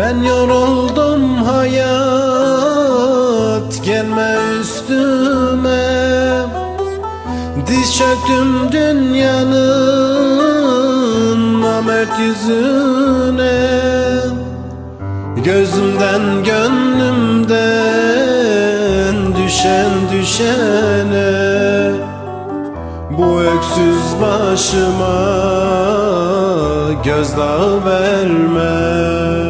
Ben yoruldum hayat gelme üstüme. Diz çöktüm dünyanın namert yüzüne. Gözümden gönlümden düşen düşene. Bu öksüz başıma gözdağı verme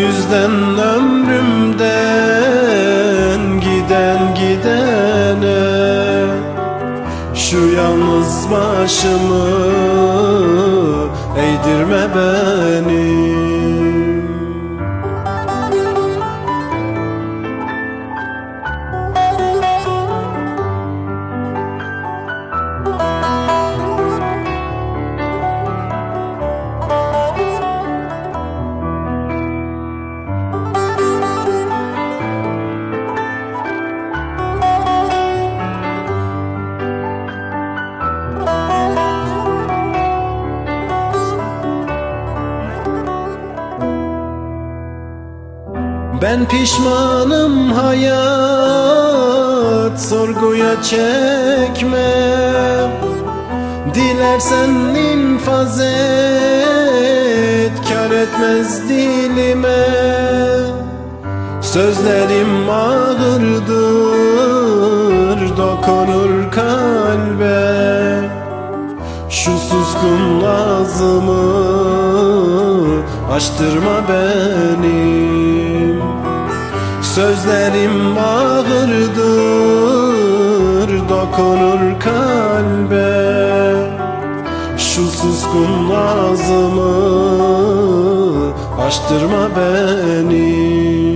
yüzden ömrümden giden gidene. Şu yalnız başımı eğdirme benim Ben pişmanım hayat sorguya çekme Dilersen infaz et kar etmez dilime. Sözlerim ağırdır dokunur kalbe. Şu suskun ağzımı açtırma benim Sözlerim ağırdır dokunur kalbe. Şu suskun ağzımı açtırma beni